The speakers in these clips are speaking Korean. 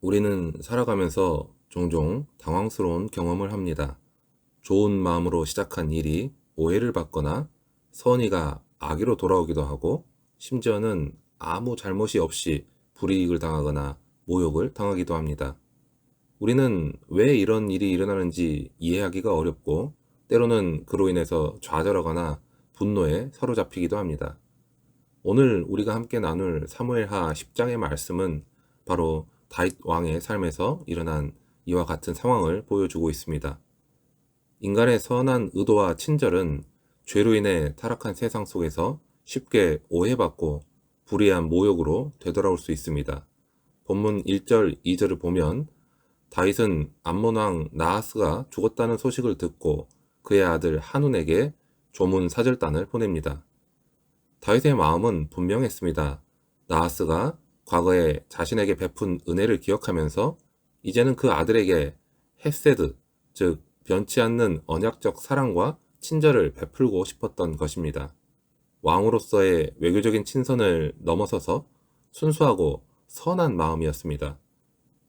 우리는 살아가면서 종종 당황스러운 경험을 합니다. 좋은 마음으로 시작한 일이 오해를 받거나 선의가 악의로 돌아오기도 하고 심지어는 아무 잘못이 없이 불이익을 당하거나 모욕을 당하기도 합니다. 우리는 왜 이런 일이 일어나는지 이해하기가 어렵고 때로는 그로 인해서 좌절하거나 분노에 사로잡히기도 합니다. 오늘 우리가 함께 나눌 사무엘하 10장의 말씀은 바로 다윗 왕의 삶에서 일어난 이와 같은 상황을 보여주고 있습니다. 인간의 선한 의도와 친절은 죄로 인해 타락한 세상 속에서 쉽게 오해받고 불의한 모욕으로 되돌아올 수 있습니다. 본문 1절, 2절을 보면 다윗은 암몬 왕 나하스가 죽었다는 소식을 듣고 그의 아들 한운에게 조문 사절단을 보냅니다. 다윗의 마음은 분명했습니다. 나하스가 과거에 자신에게 베푼 은혜를 기억하면서 이제는 그 아들에게 헤세드, 즉 변치 않는 언약적 사랑과 친절을 베풀고 싶었던 것입니다. 왕으로서의 외교적인 친선을 넘어서서 순수하고 선한 마음이었습니다.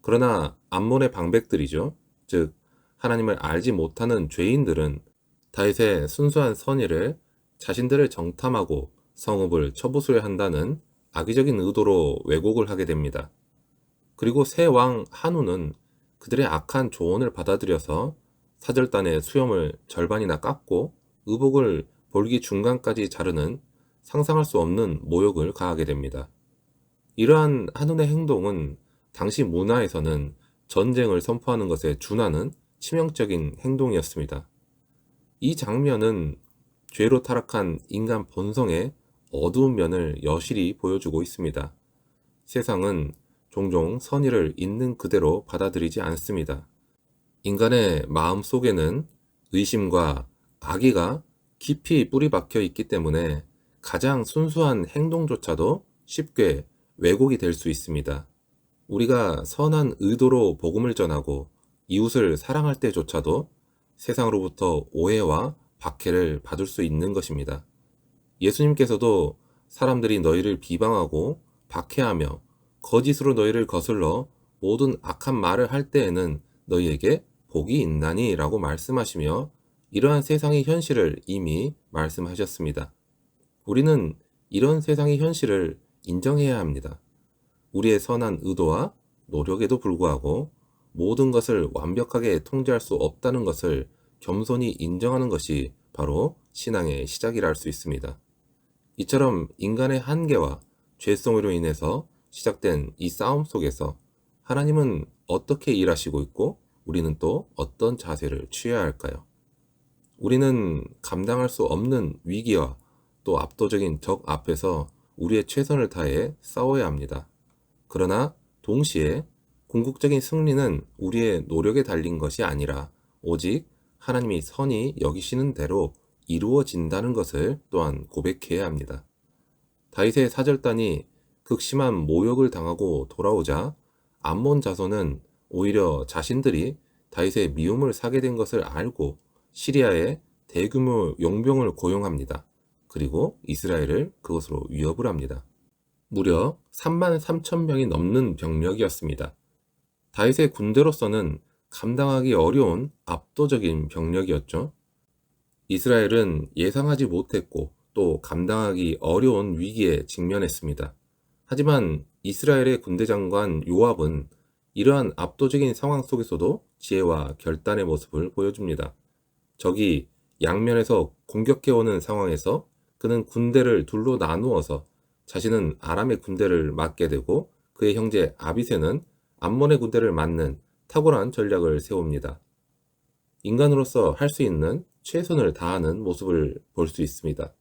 그러나 암몬의 방백들이죠. 즉 하나님을 알지 못하는 죄인들은 다윗의 순수한 선의를 자신들을 정탐하고 성읍을 처부수려 한다는 악의적인 의도로 왜곡을 하게 됩니다. 그리고 새 왕 한우는 그들의 악한 조언을 받아들여서 사절단의 수염을 절반이나 깎고 의복을 볼기 중간까지 자르는 상상할 수 없는 모욕을 가하게 됩니다. 이러한 한운의 행동은 당시 문화에서는 전쟁을 선포하는 것에 준하는 치명적인 행동이었습니다. 이 장면은 죄로 타락한 인간 본성의 어두운 면을 여실히 보여주고 있습니다. 세상은 종종 선의를 있는 그대로 받아들이지 않습니다. 인간의 마음 속에는 의심과 악의가 깊이 뿌리 박혀 있기 때문에 가장 순수한 행동조차도 쉽게 왜곡이 될 수 있습니다. 우리가 선한 의도로 복음을 전하고 이웃을 사랑할 때조차도 세상으로부터 오해와 박해를 받을 수 있는 것입니다. 예수님께서도 사람들이 너희를 비방하고 박해하며 거짓으로 너희를 거슬러 모든 악한 말을 할 때에는 너희에게 복이 있나니 라고 말씀하시며 이러한 세상의 현실을 이미 말씀하셨습니다. 우리는 이런 세상의 현실을 인정해야 합니다. 우리의 선한 의도와 노력에도 불구하고 모든 것을 완벽하게 통제할 수 없다는 것을 겸손히 인정하는 것이 바로 신앙의 시작이라 할 수 있습니다. 이처럼 인간의 한계와 죄성으로 인해서 시작된 이 싸움 속에서 하나님은 어떻게 일하시고 있고 우리는 또 어떤 자세를 취해야 할까요? 우리는 감당할 수 없는 위기와 또 압도적인 적 앞에서 우리의 최선을 다해 싸워야 합니다. 그러나 동시에 궁극적인 승리는 우리의 노력에 달린 것이 아니라 오직 하나님이 선이 여기시는 대로 이루어진다는 것을 또한 고백해야 합니다. 다윗의 사절단이 극심한 모욕을 당하고 돌아오자 암몬 자손은 오히려 자신들이 다윗의 미움을 사게 된 것을 알고 시리아에 대규모 용병을 고용합니다. 그리고 이스라엘을 그것으로 위협을 합니다. 무려 3만 3천 명이 넘는 병력이었습니다. 다윗의 군대로서는 감당하기 어려운 압도적인 병력이었죠. 이스라엘은 예상하지 못했고 또 감당하기 어려운 위기에 직면했습니다. 하지만 이스라엘의 군대 장관 요압은 이러한 압도적인 상황 속에서도 지혜와 결단의 모습을 보여줍니다. 적이 양면에서 공격해오는 상황에서 그는 군대를 둘로 나누어서 자신은 아람의 군대를 맡게 되고 그의 형제 아비세는 암몬의 군대를 맡는 탁월한 전략을 세웁니다. 인간으로서 할 수 있는 최선을 다하는 모습을 볼 수 있습니다.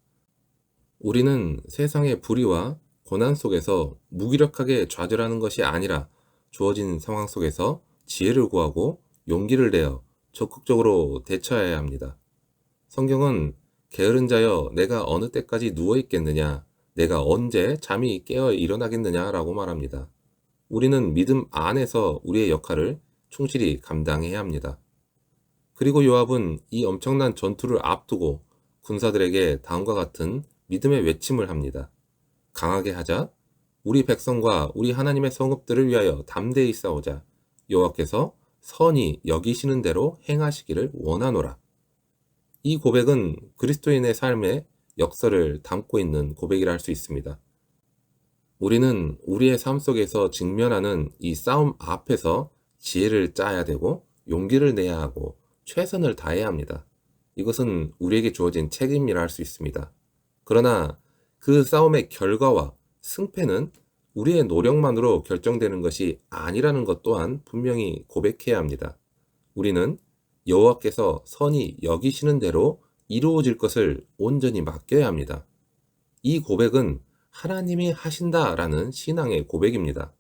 우리는 세상의 불의와 고난 속에서 무기력하게 좌절하는 것이 아니라 주어진 상황 속에서 지혜를 구하고 용기를 내어 적극적으로 대처해야 합니다. 성경은 게으른 자여 내가 어느 때까지 누워 있겠느냐 내가 언제 잠이 깨어 일어나겠느냐라고 말합니다. 우리는 믿음 안에서 우리의 역할을 충실히 감당해야 합니다. 그리고 요압은 이 엄청난 전투를 앞두고 군사들에게 다음과 같은 믿음의 외침을 합니다. 강하게 하자, 우리 백성과 우리 하나님의 성읍들을 위하여 담대히 싸우자. 여호와께서 선이 여기시는 대로 행하시기를 원하노라. 이 고백은 그리스도인의 삶의 역설을 담고 있는 고백이라 할 수 있습니다. 우리는 우리의 삶 속에서 직면하는 이 싸움 앞에서 지혜를 짜야 되고 용기를 내야 하고 최선을 다해야 합니다. 이것은 우리에게 주어진 책임이라 할 수 있습니다. 그러나 그 싸움의 결과와 승패는 우리의 노력만으로 결정되는 것이 아니라는 것 또한 분명히 고백해야 합니다. 우리는 여호와께서 선이 여기시는 대로 이루어질 것을 온전히 맡겨야 합니다. 이 고백은 하나님이 하신다라는 신앙의 고백입니다.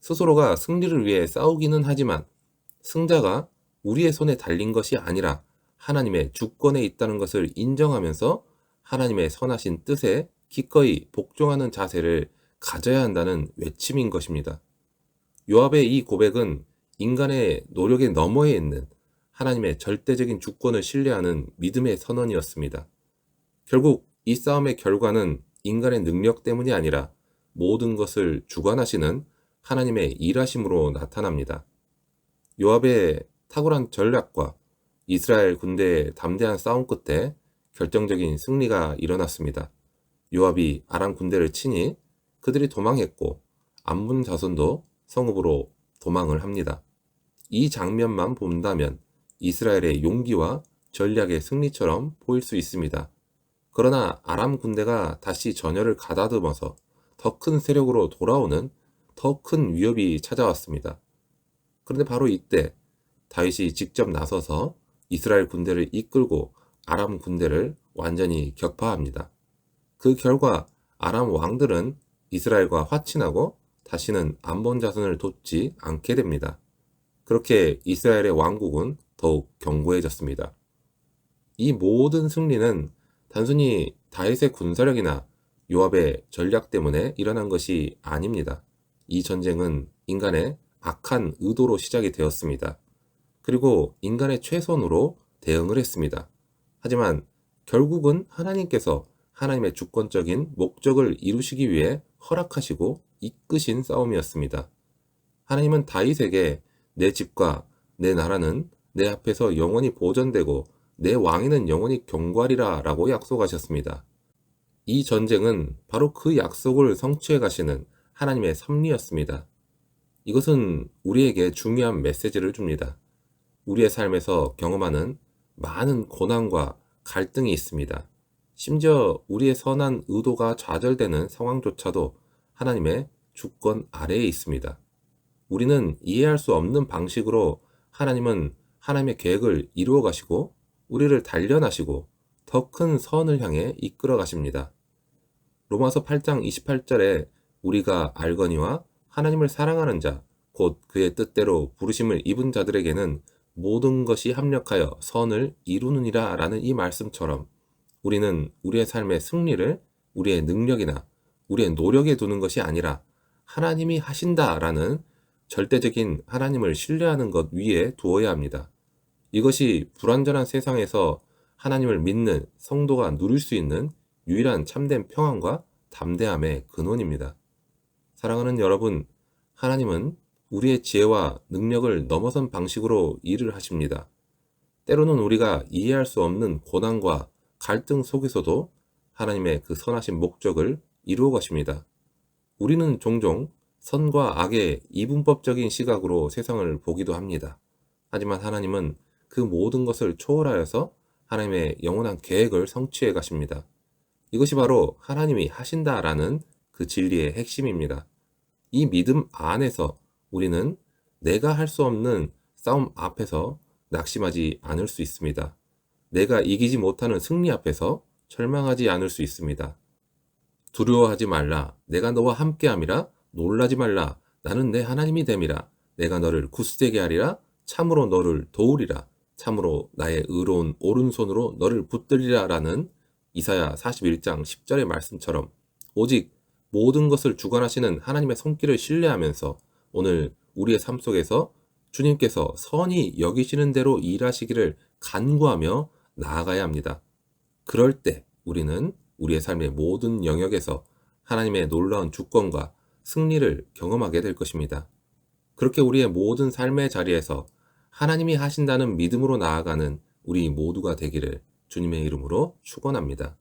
스스로가 승리를 위해 싸우기는 하지만 승자가 우리의 손에 달린 것이 아니라 하나님의 주권에 있다는 것을 인정하면서 하나님의 선하신 뜻에 기꺼이 복종하는 자세를 가져야 한다는 외침인 것입니다. 요압의 이 고백은 인간의 노력의 너머에 있는 하나님의 절대적인 주권을 신뢰하는 믿음의 선언이었습니다. 결국 이 싸움의 결과는 인간의 능력 때문이 아니라 모든 것을 주관하시는 하나님의 일하심으로 나타납니다. 요압의 탁월한 전략과 이스라엘 군대의 담대한 싸움 끝에 결정적인 승리가 일어났습니다. 요압이 아람 군대를 치니 그들이 도망했고 암문 자손도 성읍으로 도망을 합니다. 이 장면만 본다면 이스라엘의 용기와 전략의 승리처럼 보일 수 있습니다. 그러나 아람 군대가 다시 전열을 가다듬어서 더 큰 세력으로 돌아오는 더 큰 위협이 찾아왔습니다. 그런데 바로 이때 다윗이 직접 나서서 이스라엘 군대를 이끌고 아람 군대를 완전히 격파합니다. 그 결과 아람 왕들은 이스라엘과 화친하고 다시는 안본 자손을 돕지 않게 됩니다. 그렇게 이스라엘의 왕국은 더욱 견고해졌습니다. 이 모든 승리는 단순히 다윗의 군사력이나 요압의 전략 때문에 일어난 것이 아닙니다. 이 전쟁은 인간의 악한 의도로 시작이 되었습니다. 그리고 인간의 최선으로 대응을 했습니다. 하지만 결국은 하나님께서 하나님의 주권적인 목적을 이루시기 위해 허락하시고 이끄신 싸움이었습니다. 하나님은 다윗에게 내 집과 내 나라는 내 앞에서 영원히 보존되고 내 왕위는 영원히 경과리라 라고 약속하셨습니다. 이 전쟁은 바로 그 약속을 성취해 가시는 하나님의 섭리였습니다. 이것은 우리에게 중요한 메시지를 줍니다. 우리의 삶에서 경험하는 많은 고난과 갈등이 있습니다. 심지어 우리의 선한 의도가 좌절되는 상황조차도 하나님의 주권 아래에 있습니다. 우리는 이해할 수 없는 방식으로 하나님은 하나님의 계획을 이루어 가시고 우리를 단련하시고 더 큰 선을 향해 이끌어 가십니다. 로마서 8장 28절에 우리가 알거니와 하나님을 사랑하는 자, 곧 그의 뜻대로 부르심을 입은 자들에게는 모든 것이 합력하여 선을 이루느니라 라는 이 말씀처럼 우리는 우리의 삶의 승리를 우리의 능력이나 우리의 노력에 두는 것이 아니라 하나님이 하신다 라는 절대적인 하나님을 신뢰하는 것 위에 두어야 합니다. 이것이 불완전한 세상에서 하나님을 믿는 성도가 누릴 수 있는 유일한 참된 평안과 담대함의 근원입니다. 사랑하는 여러분, 하나님은 우리의 지혜와 능력을 넘어선 방식으로 일을 하십니다. 때로는 우리가 이해할 수 없는 고난과 갈등 속에서도 하나님의 그 선하신 목적을 이루어 가십니다. 우리는 종종 선과 악의 이분법적인 시각으로 세상을 보기도 합니다. 하지만 하나님은 그 모든 것을 초월하여서 하나님의 영원한 계획을 성취해 가십니다. 이것이 바로 하나님이 하신다라는 그 진리의 핵심입니다. 이 믿음 안에서 우리는 내가 할 수 없는 싸움 앞에서 낙심하지 않을 수 있습니다. 내가 이기지 못하는 승리 앞에서 절망하지 않을 수 있습니다. 두려워하지 말라. 내가 너와 함께함이라. 놀라지 말라. 나는 내 하나님이 됨이라. 내가 너를 굳세게 하리라. 참으로 너를 도우리라. 참으로 나의 의로운 오른손으로 너를 붙들리라 라는 이사야 41장 10절의 말씀처럼 오직 모든 것을 주관하시는 하나님의 손길을 신뢰하면서 오늘 우리의 삶 속에서 주님께서 선히 여기시는 대로 일하시기를 간구하며 나아가야 합니다. 그럴 때 우리는 우리의 삶의 모든 영역에서 하나님의 놀라운 주권과 승리를 경험하게 될 것입니다. 그렇게 우리의 모든 삶의 자리에서 하나님이 하신다는 믿음으로 나아가는 우리 모두가 되기를 주님의 이름으로 축원합니다.